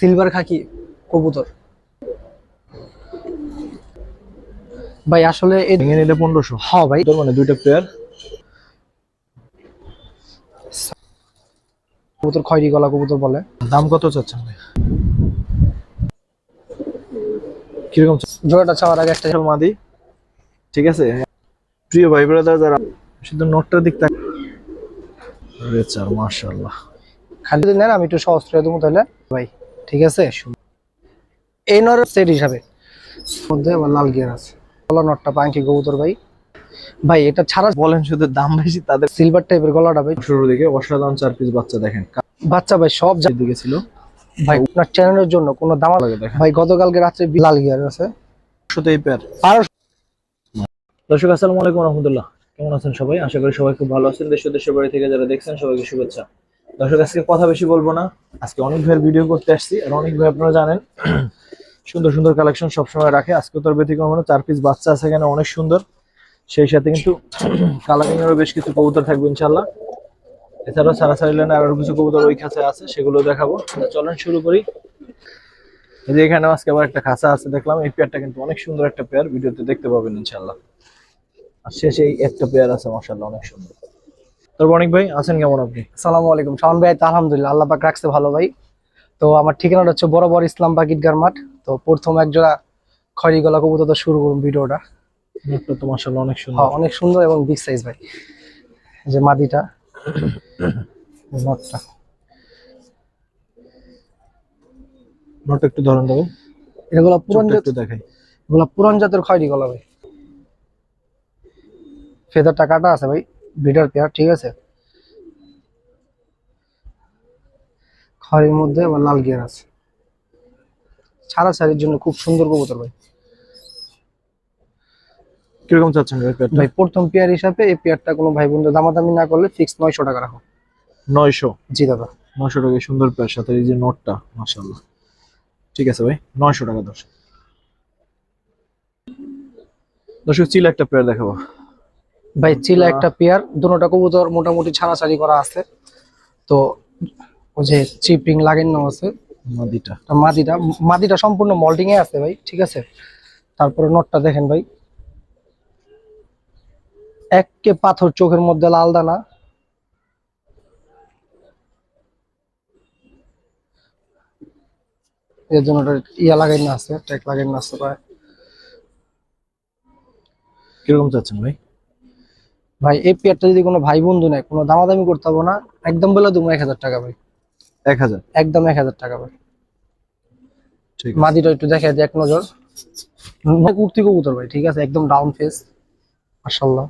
Silver খাকি কবুতর। ভাই আসলে ভেঙে নিলে পনেরোশো। হ ভাই। তোর মানে দুইটা প্লেয়ার কবুতর খয়রি গলা কবুতর বলে। দাম কত চাচ্ছেন ভাই? কীরকম জোড়াটা চাওয়ার আগে একটা মাদি ঠিক আছে? প্রিয় ভাই ব্রাদার যারা শুধু নোটটার দিক তাক আরে চার মাশাআল্লাহ। খালি নেন আমি একটু সহজ করে দেবো তাহলে। ভাই ঠিক আছে? এই নর সেট হিসাবে। মধ্যে আবার লাল গিয়ার আছে। গলা নটটা পাঙ্কি কবুতর ভাই। ভাই এটা ছাড়া বলেন শুধু দাম বেশি তাদের সিলভার টাইপের গলাটা ভাই। শুরুর দিকে অসাধারণ চার পিস বাচ্চা দেখেন। বাচ্চা ভাই সব যা- কাছের দিকে ছিল। ভাই আপনার চ্যানেলের জন্য কোনো দাম লাগে দেখেন। ভাই গতকালকে রাত্রে লাল গিয়ার আছে। শুধু এই পেয়ার আর দর্শক আসসালামু আলাইকুম রহমতুল্লাহ। কেমন আছেন সবাই? আশা করি সবাই খুব ভালো আছেন। দেশ দেশের বাড়ি থেকে যারা দেখছেন সবাইকে শুভেচ্ছা। দর্শক, আজকে কথা বেশি বলব না। আজকে অনেক ভাইয়ের ভিডিও করতে আসছি, আর অনেক ভাই আপনারা জানেন, সুন্দর সুন্দর কালেকশন সবসময় রাখে। আজকে তোর ব্যতিক্রম হলো, চার পিস বাচ্চা আছে এখানে, অনেক সুন্দর। সেই সাথে কিন্তু কালারিংয়েরও বেশ কিছু কবুতর থাকবে ইনশাল্লাহ এছাড়াও সারা সারি লাইনে আরও কিছু কবুতর ওই খাঁচায় আছে, সেগুলো দেখাবো। চলেন শুরু করি। এই যে এখানে আজকে আবার একটা খাঁচা আছে, দেখলাম। এই পেয়ারটা কিন্তু অনেক সুন্দর একটা পেয়ার ভিডিওতে দেখতে পাবেন ইনশাল্লাহ আর শেষে এই একটা পেয়ার আছে, মাশাআল্লাহ, অনেক সুন্দর। তারপর অনেক ভাই আছেন কেমন আপনি? আসসালামু আলাইকুম। শাওন ভাই তো আলহামদুলিল্লাহ আল্লাহ পাক রাখছে ভালো ভাই। তো আমার ঠিকানাটা হচ্ছে বরাবর ইসলাম বাকিটগার মাঠ। তো প্রথম এক জোড়া খয়রি গলা কবুতর তো শুরু করুন ভিডিওটা। তো মাশাআল্লাহ অনেক সুন্দর। হ্যাঁ অনেক সুন্দর এবং বিগ সাইজ ভাই। যে মাদিটা। নটটা নোট একটু ধরেন দেবো এগুলো পুরান জাত দেখাই। এগুলো পুরান জাতের খয়রি গলা ভাই। ফেদারটা কাটা আছে ভাই। বিডার পেয়ার ঠিক আছে? খয়ের মধ্যে আবার লাল গিয়ার আছে। ছাড়া ছাড়ির জন্য খুব সুন্দর কবুতর ভাই। কীরকম চাচ্ছেন ভাই প্রথম পেয়ার হিসাবে এই পেয়ারটা কোনো ভাই বন্ধু দামাদামি না করলে ফিক্স নয়শো টাকা রাখো। নয়শো? জি দাদা। নয়শো টাকা সুন্দর পেয়ার সাথে এই যে নোটটা মাশাআল্লাহ। ঠিক আছে ভাই নয়শো টাকা দর্শক। দর্শক চিল একটা পেয়ার দেখাবো। ভাই চিলা একটা পেয়ার দুটোটা কবুতর মোটামুটি ছাড়াছাড়ি করা আছে। তো ওই যে চিপিং লাগানো আছে। নদীটা তা মাদিটা মাদিটা সম্পূর্ণ মল্টিং এ আছে ভাই ঠিক আছে? তারপরে নটটা দেখেন ভাই। এককে পাথর চোখের মধ্যে লাল দানা। এর জন্য ওটা ইয়া লাগাই না আছে ট্যাগ লাগাই না আছে ভাই। কীরকম চাচ্ছেন ভাই? ভাই এই পেয়ারটা যদি কোনো ভাই বন্ধু নেয় কোনো দামাদামি করতে হবে না একদম বলে দেবো এক হাজার টাকা ভাই। এক হাজার? একদম এক হাজার টাকা ভাই। মাদিটা একটু দেখে দিই এক নজর। কুর্তি কবুতর ভাই ঠিক আছে? একদম ডাউন ফেস মাশাল্লাহ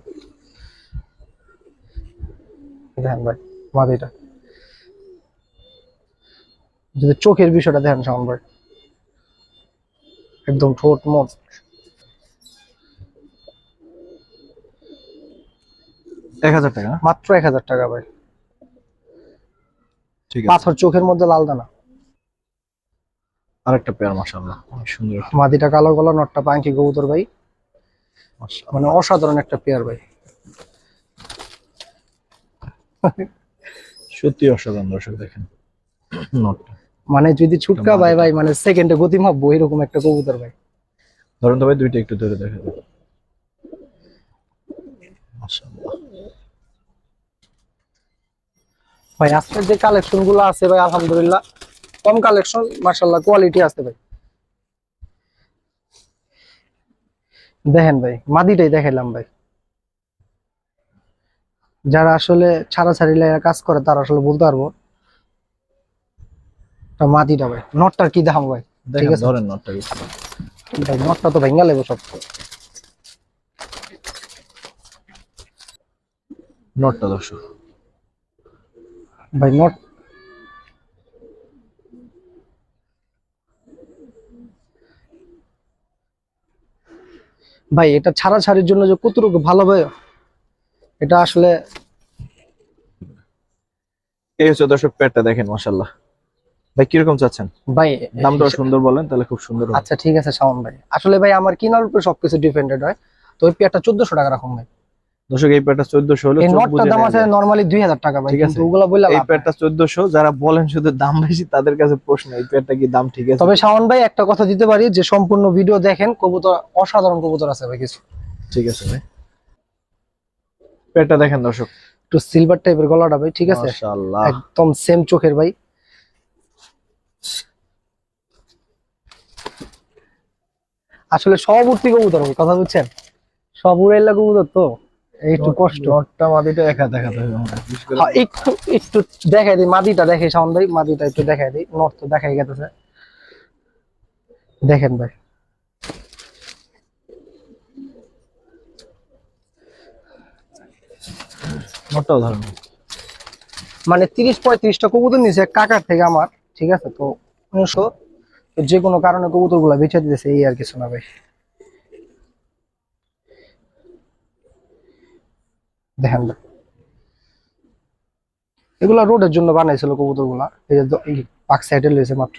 দেখেন ভাই মাদিটা যদি চোখের বিষয়টা দেখেন শাওন ভাই। একদম ঠোঁট মোট এক হাজার টাকা? মাত্র এক হাজার টাকা ভাই। ঠিক আছে। পাথর চোখের মধ্যে লাল দানা। আরেকটা পেয়ার মাশাআল্লাহ। অনেক সুন্দর। মাদিটা কালো কালো নটটা পাঙ্কি কবুতর ভাই। মানে অসাধারণ একটা পেয়ার ভাই। সত্যি অসাধারণ দর্শক দেখেন। নোটটা। মানে যদি ছুটকা ভাই ভাই মানে সেকেন্ডে গতি মাপবো এরকম একটা কবুতর ভাই। ধরুন তো ভাই দুইটা একটু ধরে দেখা মাশাআল্লাহ। ভাই আজকের যে কালেকশনগুলো আছে ভাই আলহামদুলিল্লাহ কম কালেকশন মার্শাল্লাহ কোয়ালিটি আছে ভাই। দেখেন ভাই মাদিটাই দেখাইলাম ভাই। যারা আসলে ছাড়া ছাড়ি লাইনে কাজ করে তারা আসলে বলতে পারব। মাদিটা ভাই নটটার কি দাম ভাই? ঠিক আছে। ধরেন নোটটা ভাই নটটা তো ভেঙ্গা লাগবে সব। নোটটা দর্শক। ভাই নট ভাই এটা ছাড়া ছাড়ির জন্য যে কতটুকু ভালো ভাই এটা আসলে এই হচ্ছে দর্শক পেয়ারটা দেখেন মাশাআল্লাহ। ভাই কীরকম চাচ্ছেন? ভাই দামটা সুন্দর বলেন তাহলে খুব সুন্দর আচ্ছা ঠিক আছে শাওন ভাই। আসলে ভাই আমার কিনার উপর সবকিছু ডিপেন্ডেড হয়। তো ওই পেয়ারটা চোদ্দশো টাকা রাখুন ভাই। দর্শক এই প্যাডটা হলে দাম আছে নরমালি দুই হাজার টাকা ভাই ঠিক কিন্তু ওগুলা বললে এই প্যাডটা যারা বলেন শুধু দাম বেশি তাদের কাছে প্রশ্ন এই প্যাডটা কি দাম ঠিক আছে? তবে শাওন ভাই একটা কথা দিতে পারি যে সম্পূর্ণ ভিডিও দেখেন কবুতর অসাধারণ কবুতর আছে ভাই কিছু। ঠিক আছে ভাই। প্যাডটা দেখেন দর্শক। একটু সিলভার টাইপের গলাটা ভাই ঠিক আছে? মাশাআল্লাহ। একদম সেম চোখের ভাই। আসলে সব উঠতি কবুতর কথা বুঝছেন? সব উড়াইলা কবুতর তো। একটু কষ্ট। নটটা মাদিটা একা দেখাতে হবে। হ্যাঁ, একটু একটু দেখাই দিই মাদিটা দেখে শাওন ভাই মাদিটা একটু দেখাই দিই। নর্থ তো দেখাই গেছে। দেখেন ভাই। নটটাও ধরেন মানে তিরিশ পঁয়ত্রিশটা কবুতর নিছে কাকার থেকে আমার ঠিক আছে? তো উনিশশো যে কোনো কারণে কবুতরগুলা বেঁচে দিতেছে এই আর কিছু না ভাই। দেখেন এগুলা রোডের জন্য বানাইছিল কবুতরগুলা এই যে পাক সাইডে লইছে মাত্র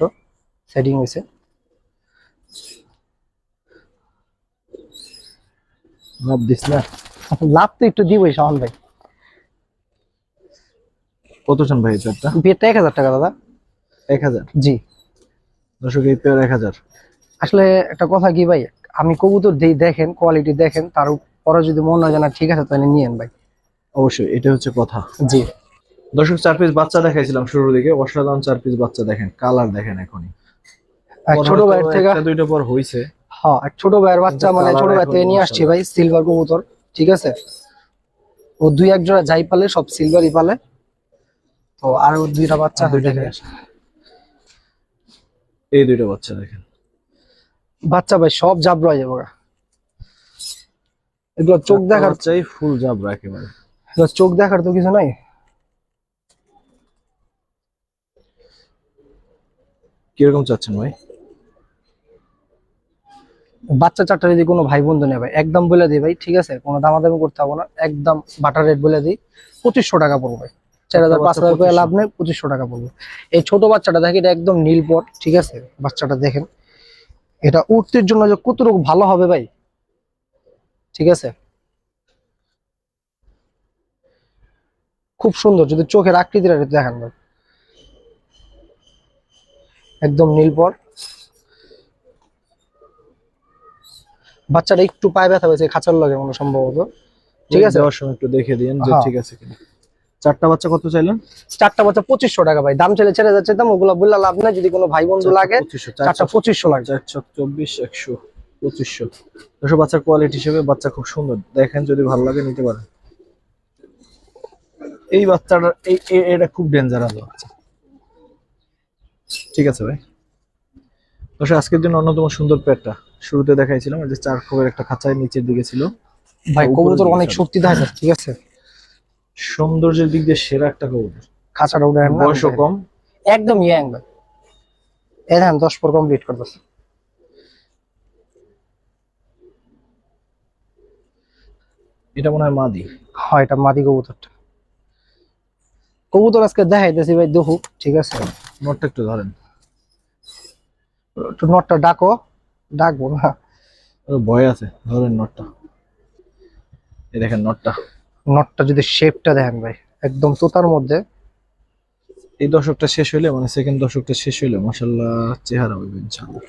সেটিং হয়েছে। লাভ দিস না। লাভ তো একটু দিবই শাহন ভাই। কত চান ভাই প্যাডটা বিয়েটা এক হাজার টাকা দাদা। এক হাজার? জি। দর্শক এই পেয়ার এক হাজার। আসলে একটা কথা কি ভাই আমি কবুতর দেই দেখেন কোয়ালিটি দেখেন তার পরে যদি মনে হয় যে না ঠিক আছে তাহলে নিয়েন ভাই। অবশ্যই এটা হচ্ছে কথা। জি। দর্শক চার পিস বাচ্চা দেখাইছিলাম শুরুর দিকে। অসাধারণ চার পিস বাচ্চা দেখেন কালার দেখেন এখনই। এক ছোট ভাইয়ের থেকে দুইটা পর হইছে। হ্যাঁ এক ছোট ভাইয়ের বাচ্চা মানে ছোট ভাই থেকে নিয়ে আসছি ভাই সিলভার কবুতর ঠিক আছে? ও দুই এক জোড়া যাই পালে সব সিলভারই পালে। তো আর ও দুইটা বাচ্চা দুইটা। এই দুইটা বাচ্চা দেখেন। বাচ্চা ভাই সব জাবরা যাব। এগুলো চোখ দেখার চাই ফুল জাবরা একেবারে। চোখ দেখার তো কিছু নাই? কীরকম চাচ্ছেন ভাই? বাচ্চা চারটা যদি কোনো ভাই বন্ধু ভাই একদম বলে দিই ভাই ঠিক আছে? কোনো দামাদামি করতে হবে না একদম বাটার রেট বলে দিই পঁচিশশো টাকা পড়বে চার হাজার পাঁচ হাজার করে লাভ নেই পঁচিশশো টাকা পড়বে। এই ছোট বাচ্চাটা দেখি এটা একদম নীলপট ঠিক আছে? বাচ্চাটা দেখেন। এটা উঠতির জন্য যে কতটুকু ভালো হবে ভাই ঠিক আছে? খুব সুন্দর যদি চোখের আকৃতিটা দেখান ভাই। একদম নীলপট বাচ্চাটা একটু পায়ে ব্যথা হয়েছে খাঁচার লাগে মনে সম্ভবত। ঠিক আছে? একটু দেখে দিন যে হ্যাঁ। ঠিক আছে কিনা। চারটা বাচ্চা কত চাইলেন? চারটা বাচ্চা পঁচিশশো টাকা ভাই। দাম ছেড়ে ছেড়ে যাচ্ছে দাম ওগুলা বললে লাভ নাই যদি কোনো ভাই বন্ধু লাগে পঁচিশশো চারটা পঁচিশশো লাগবে চারশো চব্বিশ একশো পঁচিশশো। দুশো বাচ্চার কোয়ালিটি হিসেবে বাচ্চা খুব সুন্দর। দেখেন যদি ভালো লাগে নিতে পারেন। এই বাচ্চাটা এটা খুব ডেঞ্জারাস বাচ্চা। ঠিক আছে ভাই? দর্শক আজকের জন্য অন্যতম সুন্দর পেটটা। শুরুতে দেখাইছিলাম যে চার খোপের একটা খাঁচায় নিচের দিকে ছিল। ভাই কবুতর অনেক। শক্তি থাকে ঠিক আছে? সৌন্দর্যের দিক দিয়ে সেরা একটা কবুতর। খাঁচাটা উঠে বয়সও কম। একদম। ইয়াং ভাই এই দেখেন দশ পর কমপ্লিট করতেছে। এটা মনে হয় মাদি। হয় এটা মাদি কবুতরটা। কবুতর আজকে দেখাইতেছি ভাই দেখুক ঠিক আছে? নোটটা একটু ধরেন। একটু নটটা ডাকো ডাকবো না। ভয় আছে ধরেন নোটটা। এই দেখেন নোটটা। নটটা যদি শেপটা দেখেন ভাই একদম তোতার মধ্যে। এই দশকটা শেষ হইলে মানে সেকেন্ড দশকটা শেষ হইলে মাসাল্লাহ চেহারা হইবে ইনশাআল্লাহ।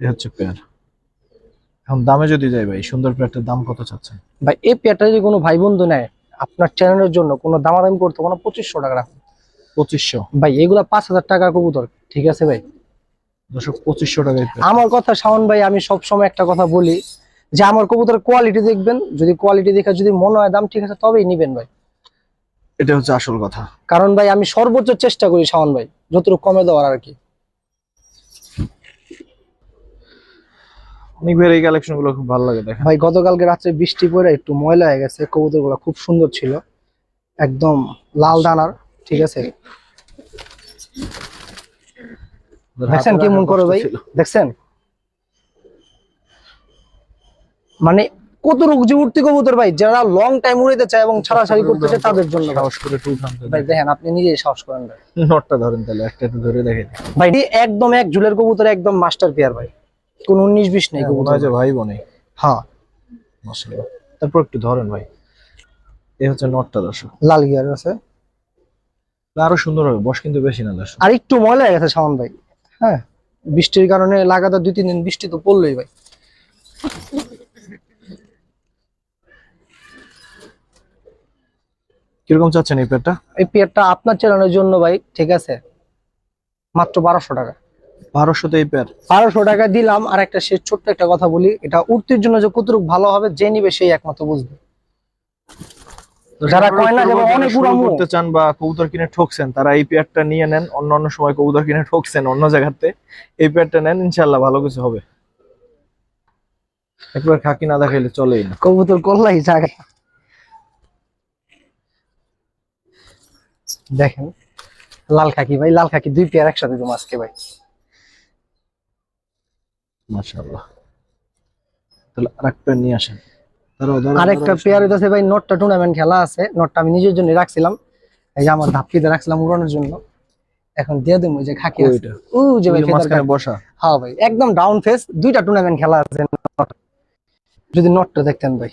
এই হচ্ছে পেয়ার এখন দামে যদি যাই ভাই সুন্দর পেয়ারটার দাম কত চাচ্ছেন? ভাই এই পেয়ারটা যদি কোনো ভাই বন্ধু নেয় আপনার চ্যানেলের জন্য কোনো দামাদামি করতে কোনো পঁচিশশো টাকা রাখুন। পঁচিশশো? ভাই এগুলো পাঁচ হাজার টাকার কবুতর ঠিক আছে ভাই? দশক পঁচিশশো টাকায় আমার কথা শাওন ভাই আমি সব সময় একটা কথা বলি যে আমার কবুতরের কোয়ালিটি দেখবেন যদি কোয়ালিটি দেখে যদি মনে হয় দাম ঠিক আছে তবেই নিবেন ভাই। এটা হচ্ছে আসল কথা। কারণ ভাই আমি সর্বোচ্চ চেষ্টা করি শাওন ভাই যতটুকু কমে দেওয়ার আর কি। অনেক এই কালেকশনগুলো খুব ভালো লাগে দেখেন। ভাই গতকালকে রাত্রে বৃষ্টি পড়ে একটু ময়লা হয়ে গেছে কবুতরগুলো খুব সুন্দর ছিল একদম লাল দানার ঠিক আছে? দেখছেন কেমন করে ভাই? দেখছেন? মানে কত রোগ যে উঠতে কবুতর ভাই যারা লং টাইম উড়াইতে চায় এবং ছাড়াছাড়ি করতে চায় তাদের জন্য সাহস করে তো ভাই। দেখেন আপনি নিজেই সাহস করেন নোটটা ধরেন তাহলে একটা একটু ধরে দেখেন। ভাই একদম এক ঝুলের কবুতর একদম মাস্টার পেয়ার ভাই। কোনো উনিশ বিশ নেই হ্যাঁ, হয় যে ভাই। বোনে হ্যাঁ। মাশাআল্লাহ। তারপর একটু ধরেন ভাই। এই হচ্ছে নটটা দর্শক। লাল গিয়ার আছে। আরও সুন্দর হবে বস কিন্তু বেশি না দর্শক। আর একটু ময়লা হয়ে গেছে সামান ভাই। হ্যাঁ বৃষ্টির কারণে লাগাতার দুই তিন দিন বৃষ্টি তো পড়লোই ভাই। কীরকম চাচ্ছেন এই পেয়ারটা? এই পেয়ারটা আপনার চালানোর জন্য ভাই ঠিক আছে। মাত্র বারোশো টাকা। বারোশোতে এই পেয়ার বারোশো টাকা দিলাম। আর একটা শেষ ছোট্ট একটা কথা বলি এটা উঠতির জন্য যে কতটুকু ভালো হবে যে নিবে সেই একমাত্র বুঝবে। যারা কয় না যে অনেক উড়ামু। করতে চান বা কবুতর কিনে ঠকছেন তারা এই পেয়ারটা নিয়ে নেন। অন্য অন্য সময় কবুতর কিনে ঠকছেন অন্য জায়গাতে এই পেয়ারটা নেন ইনশাল্লাহ ভালো কিছু হবে। একবার খাকি না দেখাইলে চলেই না। কবুতর করলাই জায়গা দেখেন লাল খাকি ভাই লাল খাকি দুই পেয়ার একসাথে দেবো আজকে ভাই। মাশাআল্লাহ। তাহলে আরেক নিয়ে আসেন। ধরো ধরো আরেকটা পেয়ার হইতেছে ভাই নটটা টুর্নামেন্ট খেলা আছে। নটটা আমি নিজের জন্য রাখছিলাম। এই যে আমার ধাপকিতে রাখছিলাম উড়ানোর জন্য। এখন দিয়ে দেবো যে খাকি আছে। ও যে ভাই ফেদার বসা। হ্যাঁ ভাই একদম ডাউন ফেস দুইটা টুর্নামেন্ট খেলা আছে নট। যদি নটটা দেখতেন ভাই।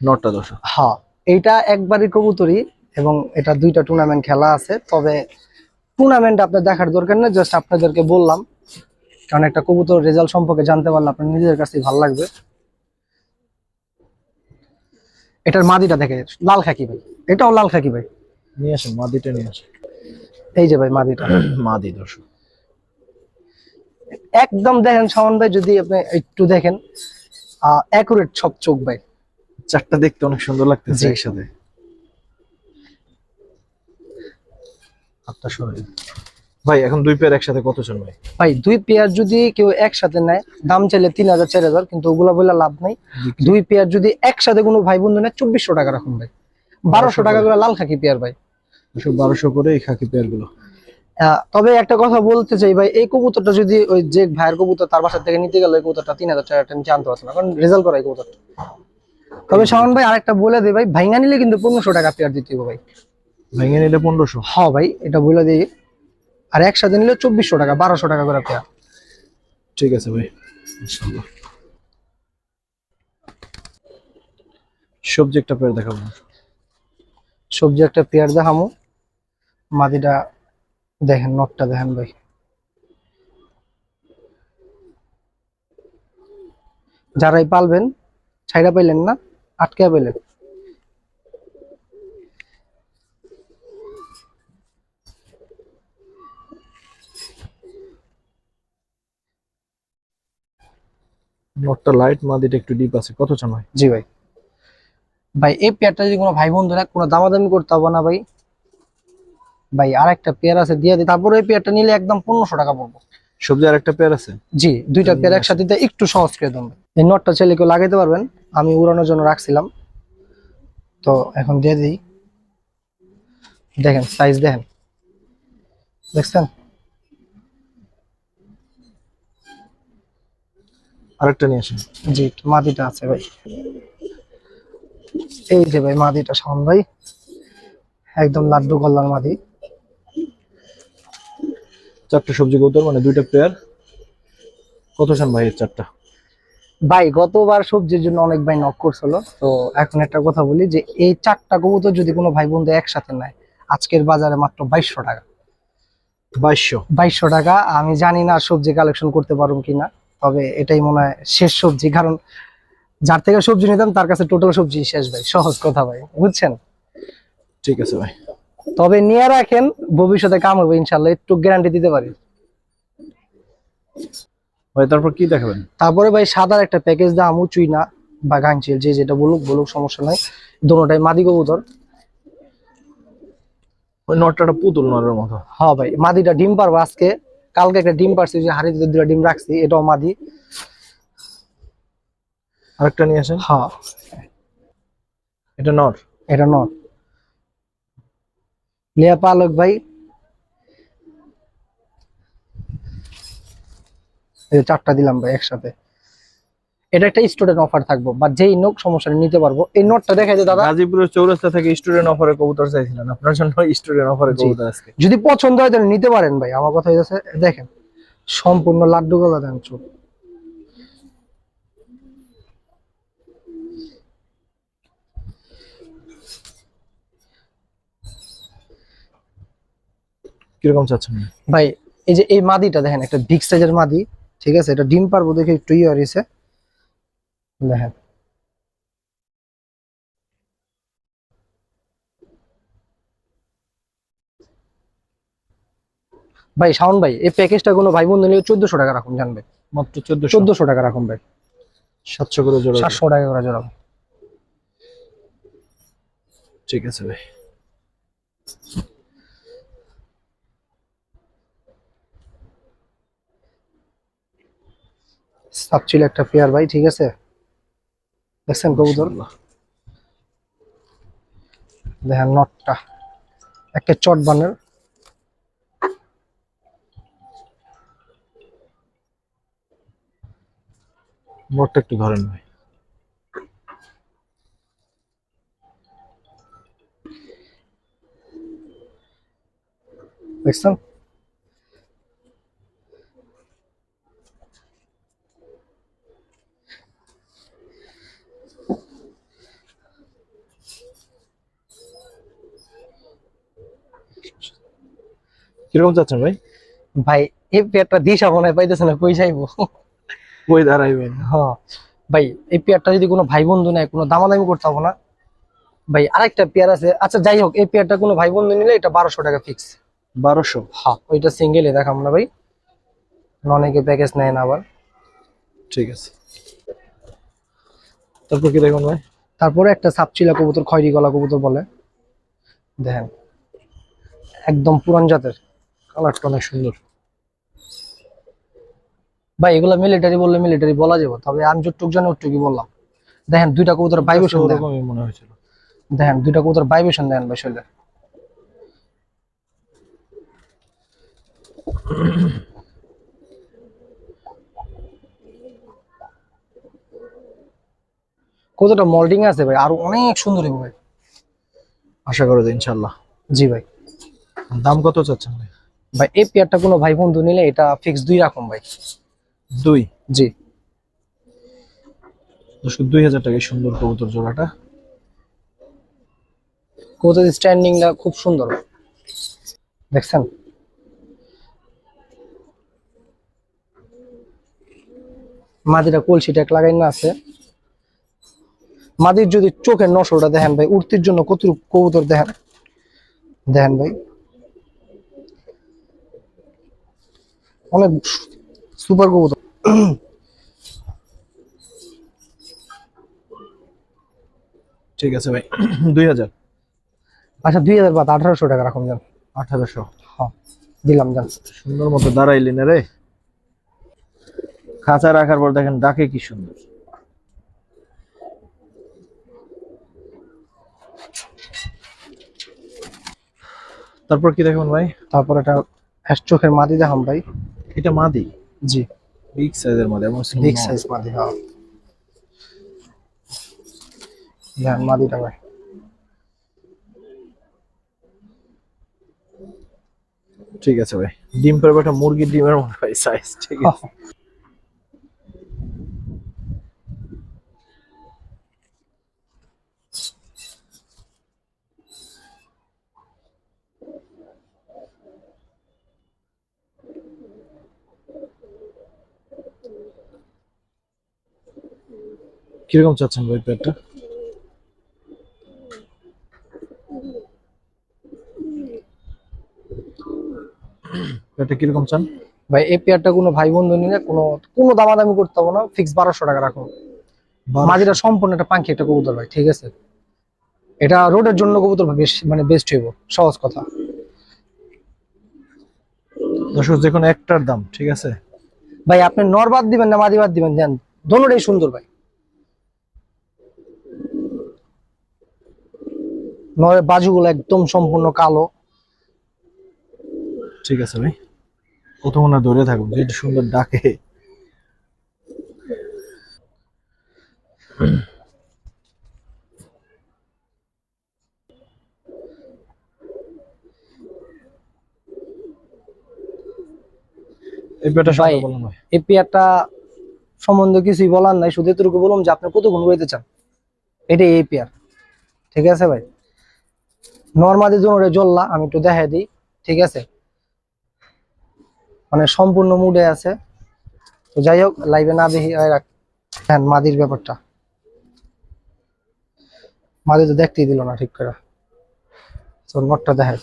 নটটা দশ হ্যাঁ এইটা একবারই কবুতরই এবং এটা দুইটা টুর্নামেন্ট খেলা আছে। তবে টুর্নামেন্ট আপনার দেখার দরকার নেই জাস্ট আপনাদেরকে বললাম। কারণ একটা কবুতর রেজাল্ট সম্পর্কে জানতে পারলে আপনার নিজের কাছেই ভালো লাগবে। এটার মাদিটা দেখে লাল খাকি ভাই। এটাও লাল খাকি ভাই। নিয়ে আসেন মাদিটা নিয়ে আসেন। এই যে ভাই মাদিটা। মাদি দর্শক। একদম দেখেন শাওন ভাই যদি আপনি একটু দেখেন অ্যাকুরেট সব চোখ ভাই। চারটা দেখতে অনেক সুন্দর লাগতেছে। একসাথে। আপনার শরীর। ভাই এখন দুই পেয়ার একসাথে কত জন ভাই? ভাই দুই পেয়ার যদি কেউ একসাথে নেয় দাম চাইলে তিন হাজার চার হাজার কিন্তু ওগুলা বলে লাভ নাই। দুই পেয়ার যদি একসাথে কোনো ভাই বন্ধু নেয় চব্বিশশো টাকা রাখুন ভাই। বারোশো টাকা করে লাল খাকি পেয়ার ভাই। বারোশো করে এই খাকি পেয়ারগুলো তবে একটা কথা বলতে চাই ভাই এই কবুতরটা যদি ওই যে ভাইয়ের কবুতর তার বাসা থেকে নিতে গেলে ওই কবুতরটা তিন হাজার চার হাজার আনতে পারছে না কারণ রেজাল্ট করা এই কবুতরটা। তবে শাওন ভাই আরেকটা বলে দিই ভাই ভাইঙ্গা নিলে কিন্তু পনেরোশো টাকা পেয়ার দিতে হবে ভাই। ভাইঙ্গা নিলে পনেরোশো। হ্যাঁ ভাই এটা বলে দিই আর একসাথে নিলে চব্বিশশো টাকা বারোশো টাকা করে পেয়ার। ঠিক আছে ভাই। সবজি একটা পেয়ার দেখাবো। সবজি একটা পেয়ার দেখামো। মাদিটা দেখেন নটটা দেখেন ভাই। যারাই পালবেন ছাইরা পাইলেন না আটকে পাইলেন। নটটা লাইট মাদিটা একটু ডিপ আছে। কত চান ভাই? জি ভাই। ভাই এই পেয়ারটা যদি কোনো ভাই বন্ধুরা কোনো দামাদামি করতে হবে না ভাই। ভাই আর একটা পেয়ার আছে দিয়ে দিই তারপরে এই পেয়ারটা নিলে একদম পনেরোশো টাকা পড়ব। সবজি আর একটা পেয়ার আছে? জি দুইটা পেয়ার একসাথে দিয়ে একটু সহজ করে দেবেন এই নটটা ছেলে কেউ লাগাইতে পারবেন। আমি উড়ানোর জন্য রাখছিলাম। তো এখন দিয়ে দিই। দেখেন সাইজ দেখেন। দেখছেন? আরেকটা নিয়ে আসেন। জি মাদিটা আছে ভাই। এই যে ভাই মাদিটা শাওন ভাই একদম লাড্ডু গল্লার মাদি। চারটা সবজি কৌতর মানে দুইটা পেয়ার কত চান ভাই এর চারটা? ভাই গতবার সবজির জন্য অনেক ভাই নক করছিল। তো এখন একটা কথা বলি যে এই চারটা কবুতর যদি কোনো ভাই বন্ধু একসাথে নেয় আজকের বাজারে মাত্র বাইশশো টাকা। বাইশশো? বাইশশো টাকা আমি জানি না সবজি কালেকশন করতে পারব কিনা। তবে এটাই মনে হয় শেষ সবজি। কারণ যার থেকে সবজি নিতাম তার কাছে টোটাল সবজি শেষ ভাই। সহজ কথা ভাই বুঝছেন? ঠিক আছে ভাই। তবে নিয়ে রাখেন ভবিষ্যতে কাম হবে ইনশাল্লাহ একটু গ্যারান্টি দিতে পারি। ভাই তারপর কি দেখাবেন? তারপরে ভাই সাদার একটা প্যাকেজ দাম উঁচুই না বা গাংচিল যে যেটা বলুক বলুক সমস্যা নাই। দোনোটাই মাদি কবুতর। ওই নটটা পুতুল নরের মতো। হ্যাঁ ভাই মাদিটা ডিম পারব আজকে। কালকে একটা ডিম পারছি যে হাড়ি দুটো ডিম রাখছি এটাও মাদি। আরেকটা নিয়ে আসেন। হ্যাঁ। এটা নর। এটা নর। লিয়া পালক ভাই। এই চারটা দিলাম ভাই একসাথে। এটা একটা স্টুডেন্ট অফার থাকব বা যেই নোক সমস্যা নিতে পারব। এই নোটটা দেখাই দাদা গাজীপুরের চৌরাস্তা থেকে স্টুডেন্ট অফারে কবুতর চাইছিলেন আপনার জন্য স্টুডেন্ট অফারে কবুতর আজকে। যদি পছন্দ হয় তাহলে নিতে পারেন ভাই আমার কথা হয়েছে দেখেন সম্পূর্ণ লাড্ডু গলা দেন চোখ। কীরকম চাচ্ছেন ভাই এই যে এই মাদিটা দেখেন একটা বিগ সাইজের মাদি ঠিক আছে এটা ডিম পারব দেখে একটু ইয়ে হয়েছে দেখেন ভাই শাওন ভাই এই প্যাকেজটা কোনো ভাই বন্ধু নিলে চোদ্দশো টাকা রাখুন জানবে? মাত্র চোদ্দশো। চোদ্দশো টাকা রাখুন ভাই। সাতশো করে জোড়া সাতশো টাকা করে জোড়া। ঠিক আছে ভাই। সাপ ছিল একটা পেয়ার ভাই ঠিক আছে? দেখছেন কবুতর দেখেন নটটা একটা চট বানের নোটটা একটু ধরেন ভাই দেখছেন কীরকম চাচ্ছেন ভাই? ভাই এই পেয়ারটা দিশা মনে পাইতেছে না কই যাইবো? কই দাঁড়াইবেন? হ্যাঁ ভাই এই পেয়ারটা যদি কোনো ভাই বন্ধু নেয় কোনো দামাদামি করতে হবে না। ভাই আরেকটা পেয়ার আছে। আচ্ছা যাই হোক এই পেয়ারটা কোনো ভাই বন্ধু নিলে এটা বারোশো টাকা ফিক্স বারোশো? হ্যাঁ ওইটা সিঙ্গেলে দেখাম না ভাই। অনেকে প্যাকেজ নেয় না আবার। ঠিক আছে। তারপর কি দেখুন ভাই? তারপরে একটা সাপচিলা কবুতর খয়রি গলা কবুতর বলে। দেখেন একদম পুরান জাতের। কালারটা অনেক সুন্দর। ভাই এগুলা মিলিটারি বললে মিলিটারি বলা যাবে তবে আমি যতটুক জানি ওটুকুই বললাম। দেখেন দুইটা কবুতর ভাইবেশন দেখেন ওরকমই মনে হয়েছিল। দেখেন দুইটা কবুতর ভাইবেশন দেখেন ভাই শরীরে। কতটা মল্ডিং আছে ভাই আরও অনেক সুন্দর হবে ভাই। আশা করা যায় ইনশাল্লাহ জি ভাই। দাম কত চাচ্ছেন ভাই? ভাই এই পেয়ারটা কোনো ভাই বন্ধু নিলে এটা ফিক্স দুই রাখুন ভাই। দুই? জি। দুই হাজার টাকায় সুন্দর কবুতর জোড়াটা। কবুতর স্ট্যান্ডিংটা খুব সুন্দর। দেখছেন? মাদিটা কলসি ট্যাক লাগাই না আছে। মাদির যদি চোখের নশোটা দেখেন ভাই উঠতির জন্য কত কবুতর দেখেন? দেখেন ভাই। অনেক সুপার কবুতর। ঠিক আছে ভাই দুই হাজার। আচ্ছা দুই হাজার বাদ আঠারোশো টাকা রাখুন যান। আঠারোশো। হ্যাঁ দিলাম যান। সুন্দর মতো দাঁড়াইলি না রে। খাঁচা রাখার পর দেখেন ডাকে কি সুন্দর। তারপর কি দেখুন ভাই? তারপর একটা হ্যাশ চোখের মাদি দেখাম ভাই। এটা মাদি? জি। বিগ সাইজের মধ্যে এবং বিগ সাইজ মাদি হ্যাঁ। মাদিটা ভাই। ঠিক আছে ভাই। ডিম পারবে একটা মুরগির ডিমের মতো ভাই সাইজ ঠিক আছে। কীরকম চাচ্ছেন ভাই পেটটা পেটটা কীরকম চান? ভাই এই পেয়ারটা কোনো ভাই বন্ধু নিলে কোনো কোনো দামাদামি করতে হবে না ফিক্স বারোশো টাকা রাখুন মাদিটা সম্পূর্ণ একটা পাখি একটা কবুতর ভাই ঠিক আছে? এটা রোডের জন্য কবুতর বেশ মানে বেস্ট হইব সহজ কথা। দর্শক যে কোনো একটার দাম ঠিক আছে? ভাই আপনি নর বাদ দিবেন না মাদি বাদ দিবেন দেন দোনোটাই সুন্দর ভাই। নরের বাজুগুলো একদম সম্পূর্ণ কালো। ঠিক আছে ভাই। কতক্ষণ না ধরে থাকুন যেটা সুন্দর ডাকে। এই পেয়ারটা সম্বন্ধে কিছুই বলার নাই শুধু এতটুকু বললাম যে আপনি কত গুণ রইতে চান? এটাই এই পেয়ার। ঠিক আছে ভাই? নর্মাদি জোনরে জল্লা আমি একটু দেখাই দিই, ঠিক আছে? মানে সম্পূর্ণ মুডে আছে। তো যাই হোক লাইভে না দেখি হ্যাঁ মাদির ব্যাপারটা। মাদি তো দেখতেই দিল না ঠিক করে। তো নটটা দেখে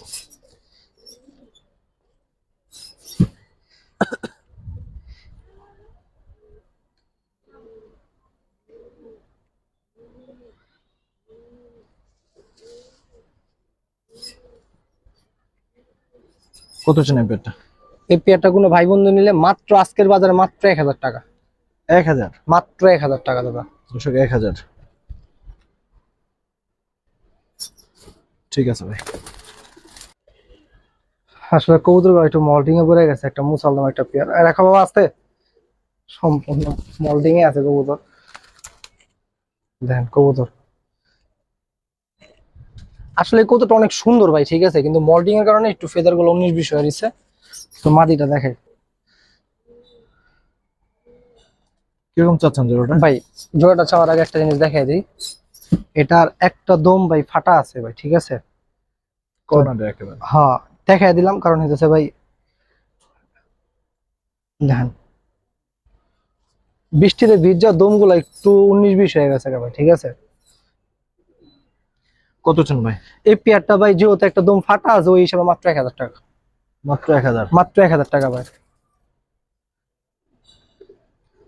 কত চেন পেয়ারটা এই পেয়ারটা কোনো ভাই বন্ধু নিলে মাত্র আজকের বাজারে মাত্র এক হাজার টাকা। এক হাজার? মাত্র এক হাজার টাকা দাদা। দর্শক এক হাজার। ঠিক আছে ভাই। আসলে কবুতর একটু মল্টিং এ পড়ে গেছে একটা মুসালদাম একটা পেয়ার। রাখা বাবা আসতে? সম্পূর্ণ মল্টিং এ আছে কবুতর। দেখেন কবুতর। আসলে কবুতরটা অনেক সুন্দর ভাই ঠিক আছে? কিন্তু মল্টিং এর কারণে একটু ফেদারগুলো উনিশ বিশ হয়ে গেছে। তো মাদিটা দেখে কীরকম চাচ্ছেন জোড়াটা? ভাই জোড়াটা চাওয়ার আগে একটা জিনিস দেখাই দিই। এটার একটা দম ভাই ফাটা আছে ভাই ঠিক আছে? কর্নারে একেবারে। হ্যাঁ দেখাই দিলাম কারণ হইতেছে ভাই দেখেন। বৃষ্টিতে ভিজা দমগুলো একটু উনিশ বিশ হয়ে গেছে ভাই ঠিক আছে? কত চেন ভাই? এই পেয়ারটা ভাই যেহেতু একটা দম ফাটা আছে ওই হিসাবে মাত্র এক হাজার টাকা। মাত্র এক হাজার? মাত্র এক হাজার টাকা ভাই।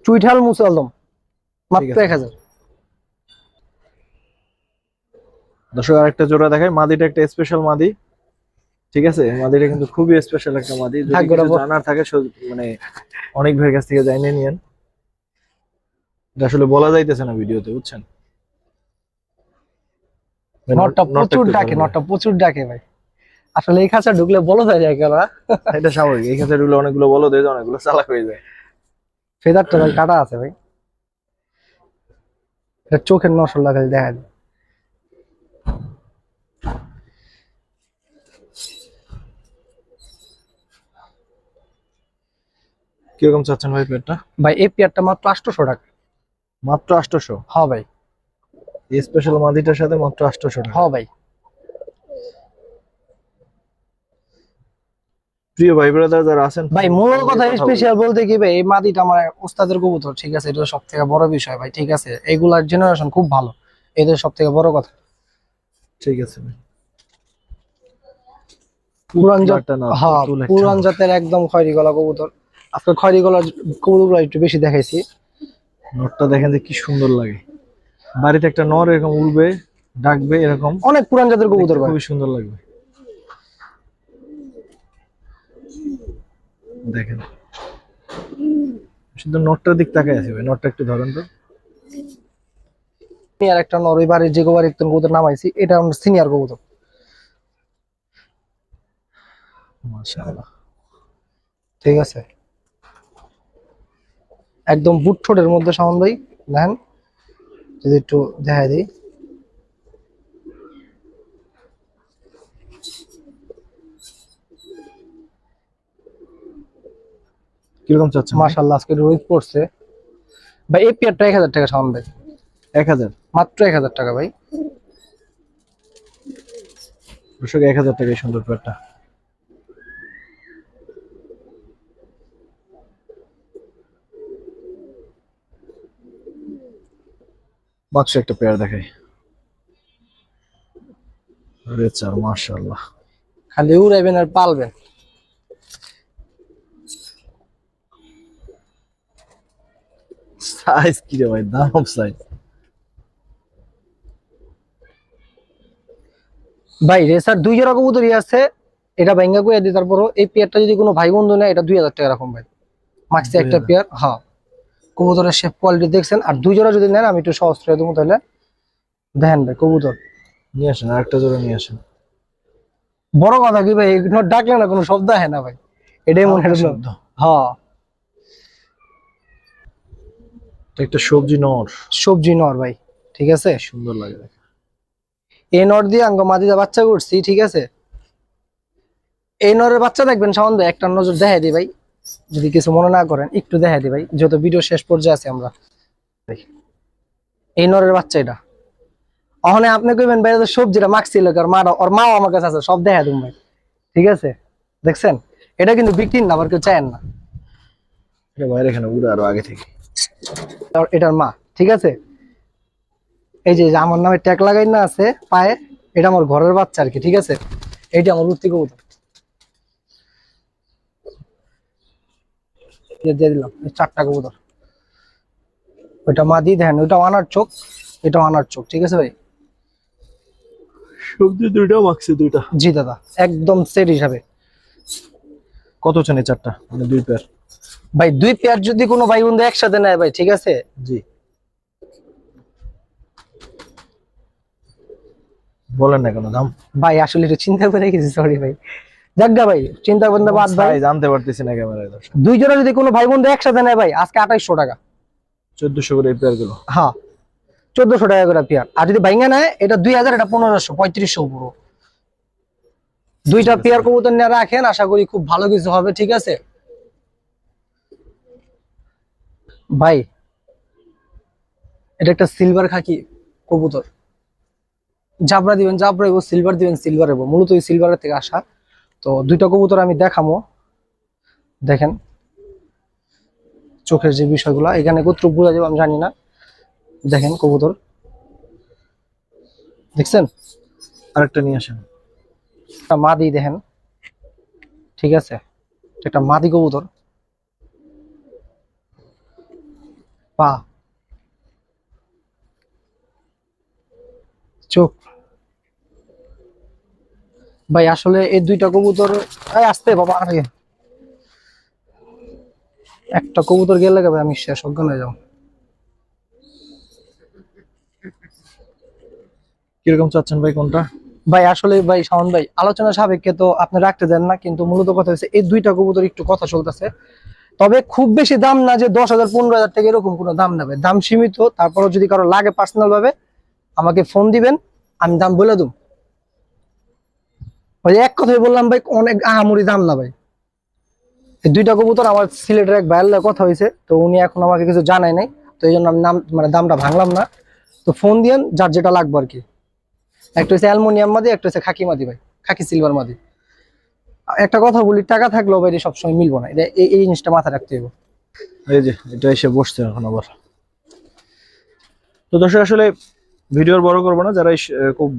চুইঠাল মুসালদম মাত্র এক হাজার। দর্শক আরেকটা জোড়া দেখাই। মাদিটা একটা স্পেশাল মাদি। ঠিক আছে? মাদিটা কিন্তু খুবই স্পেশাল একটা মাদি। যদি কিছু জানার থাকে মানে অনেক ভাইয়ের কাছ থেকে জানিয়ে নিয়েন। এটা আসলে বলা যাইতেছে না ভিডিওতে বুঝছেন? নটটা প্রচুর ডাকে নটটা প্রচুর ডাকে ভাই। আসলে এই খাঁচা ঢুকলে বলো যায় যায় কেন এটা স্বাভাবিক এই ক্ষেত্রে রুলে অনেকগুলো বলো দেয় অনেকগুলো চালাক হয়ে যায়। ফেদারটা ভাই কাটা আছে ভাই। এটা চোখের নসল লাগা দেখা যায় কীরকম চাচ্ছেন ভাই পেটটা ভাই এই পেয়ারটা মাত্র আটশোশো টাকা। মাত্র আটশোশো হ ভাই। এই স্পেশাল মাদিটার সাথে মাত্র আটশোশো হ ভাই। প্রিয় ভাই ব্রাদার যারা আছেন ভাই মূল কথা স্পেশাল বলতে কি ভাই এই মাদিটা আমার ওস্তাদের কবুতর ঠিক আছে? এটা বড় বিষয় ভাই ঠিক আছে? এগুলার জেনারেশন খুব ভালো। এদের বড় কথা। ঠিক আছে ভাই। পুরান না, হ্যাঁ পুরান জাতের একদম খয়রি গলা কবুতর। আজকে খয়রি গলার কবুতরগুলো একটু বেশি দেখাইছি। নটটা দেখেন যে কি সুন্দর লাগে। বাড়িতে একটা নর এরকম উড়বে ডাকবে এরকম। অনেক পুরান জাতের কবুতর খুবই সুন্দর লাগবে। দেখেন। শুধু নটটার দিক তাকায় আছে ভাই নটটা একটু ধরেন তো। সিনিয়র একটা নর ওই বাড়ির যে গোবার একটু কবুতর নামাইছি এটা আমার সিনিয়র কবুতর। মাশাআল্লাহ। ঠিক আছে। একদম বুট ঠোঁটের মধ্যে সামন ভাই দেখেন। যদি একটু দেখাই দিই। কীরকম চাচ্ছেন মাশাল্লাহ আজকে রোহিত পড়ছে। ভাই এই পেয়ারটা এক হাজার টাকা সামন ভাই এক হাজার? মাত্র এক হাজার টাকা ভাই। দর্শক এক হাজার টাকা এই সুন্দর পেয়ারটা বাক্স একটা পেয়ার দেখাই। আরে চার মাশাআল্লাহ। খালি উড়াইবেন আর পালবেন। সাইজ কি রে ভাই? দাম সাইজ ভাই রেসার দুই জোড়া কবুতরই আছে। এটা ভাঙ্গা করে দিই তারপরও এই পেয়ারটা যদি কোনো ভাই বন্ধু নেয় এটা দুই হাজার টাকা রাখুন ভাই। মাক্সি একটা পেয়ার হ্যাঁ। কবুতরের শেপ কোয়ালিটি দেখছেন আর দুই জোড়া যদি নেন আমি একটু সহজ করে দেবো তাহলে। দেখেন ভাই কবুতর। নিয়ে আসেন আরেকটা জোড়া নিয়ে আসেন। বড় কথা কি ভাই এগুলো ডাকলে না কোনো শব্দ হয় না ভাই। এটাই মনে হলো শব্দ। হ্যাঁ। একটা সবজি নর। সবজি নর ভাই ঠিক আছে? সুন্দর লাগে। এই নর দিয়ে আঙ্গ মাদিদা বাচ্চা করছি ঠিক আছে? এই নরের বাচ্চা দেখবেন সামন ভাই একটা নজর দেখাই দিই ভাই। যদি কিছু মনে না করেন একটু দেখাই দিই ভাই। যত ভিডিও শেষ পর্যায়ে আছি আমরা। এই নরের বাচ্চা এটা। অহনে আপনি কইবেন ভাই এটা তো সবজিটা মাখছিল আর মা ওর মাও আমার কাছে আছে সব দেখা দিন ভাই। ঠিক আছে? দেখছেন? এটা কিন্তু বিক্রি না আবার কেউ চায়েন না। এটা বাইরে এখানে উড়ে আরও আগে থেকে। আর এটার মা ঠিক আছে? এই যে আমার নামে ট্যাগ লাগাই না আছে পায়ে এটা আমার ঘরের বাচ্চা আর কি ঠিক আছে? এইটা আমার উত্তি কবুতর এই যে দিয়ে দিলাম চারটা কবুতর। ওইটা দেন ওইটা আনার চোখ এটা আনার চোখ ঠিক আছে ভাই? সবজি দুইটা মাখছে দুইটা। জি দাদা একদম সেট হিসাবে। কত চান এই চারটা? মানে দুই পেয়ার ভাই দুই পেয়ার যদি কোনো ভাই বন্ধু একসাথে নেয় ভাই ঠিক আছে? জি। বলেন না কোনো দাম। ভাই আসলে একটু চিন্তা করে গেছি সরি ভাই। যাজ্ঞা ভাই চিন্তা ভাবনা বাদ ভাই। জানতে পারতেছি না ক্যামেরায় দর্শক। দুই জনে যদি কোনো ভাই বন্ধু একসাথে নেয় ভাই আজকে আঠাইশশো টাকা। চোদ্দশো করে পেয়ারগুলো। হ্যাঁ চোদ্দশো টাকা করে পেয়ার আর যদি ভাইঙ্গা নেয় এটা দুই হাজার এটা পনেরোশো পঁয়ত্রিশশো পুরো দুইটা পেয়ার কবুতর নিয়ে রাখেন আশা করি খুব ভালো কিছু হবে ঠিক আছে? ভাই এটা একটা সিলভার খাকি কবুতর। জাবরা দিবেন জাবরা এবং সিলভার দিবেন সিলভার এবং। মূলত এই সিলভারের থেকে আসা। তো দুইটা কবুতর আমি দেখামো। দেখেন চোখের যে বিষয়গুলো এখানে কতটুকু বোঝা যাবে আমি জানি না। দেখেন কবুতর। দেখছেন? আরেকটা নিয়ে আসেন। একটা মাদি দেখেন। ঠিক আছে? একটা মাদি কবুতর। পা চোখ ভাই আসলে এই দুইটা কবুতর আসতে বাবা আরে। একটা কবুতর গেলে ভাই আমি শেষ অজ্ঞান হয়ে যাব। কীরকম চাচ্ছেন ভাই কোনটা? ভাই আসলে ভাই শাওন ভাই আলোচনা সাপেক্ষে তো আপনি রাখতে দেন না কিন্তু মূলত কথা হচ্ছে এই দুইটা কবুতর একটু কথা চলতেছে। তবে খুব বেশি দাম না যে দশ হাজার পনেরো হাজার থেকে এরকম কোনো দাম নেবে দাম সীমিত তারপরও যদি কারও লাগে পার্সোনাল ভাবে আমাকে ফোন দিবেন আমি দাম বলে দেব। ওই এক কথাই বললাম ভাই, অনেক আহামরি দাম না ভাই। এই দুইটা কবুতর আমার সিলেটের এক ভাইয়ের কথা হয়েছে, তো উনি এখন আমাকে কিছু জানায় নাই, তো এই জন্য আমি নাম মানে দামটা ভাঙলাম না। তো ফোন দিয়েন, যার যেটা লাগবে আর কি। একটা হচ্ছে অ্যালমোনিয়াম মাদি, একটা হচ্ছে খাকি মাদি ভাই, খাকি সিলভার মাদি। একটা কথা বলি, টাকা থাকলেও ভাই, সবসময় মিলবো না। এটা এই জিনিসটা মাথায় রাখতে হবে এই যে, এটা এসে বসছে এখন আবার। তো দর্শক, আসলে ভিডিওর বড় করব না, যারা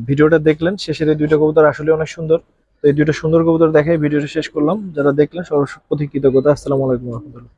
ভিডিওটা দেখলেন, শেষের এই দুইটা কবুতর আসলে অনেক সুন্দর। তো এই দুইটা সুন্দর কবুতর দেখে ভিডিওটা শেষ করলাম। যারা দেখলেন সবার প্রতি কৃতজ্ঞতা। আসসালামু আলাইকুম রহমতুল্লাহ।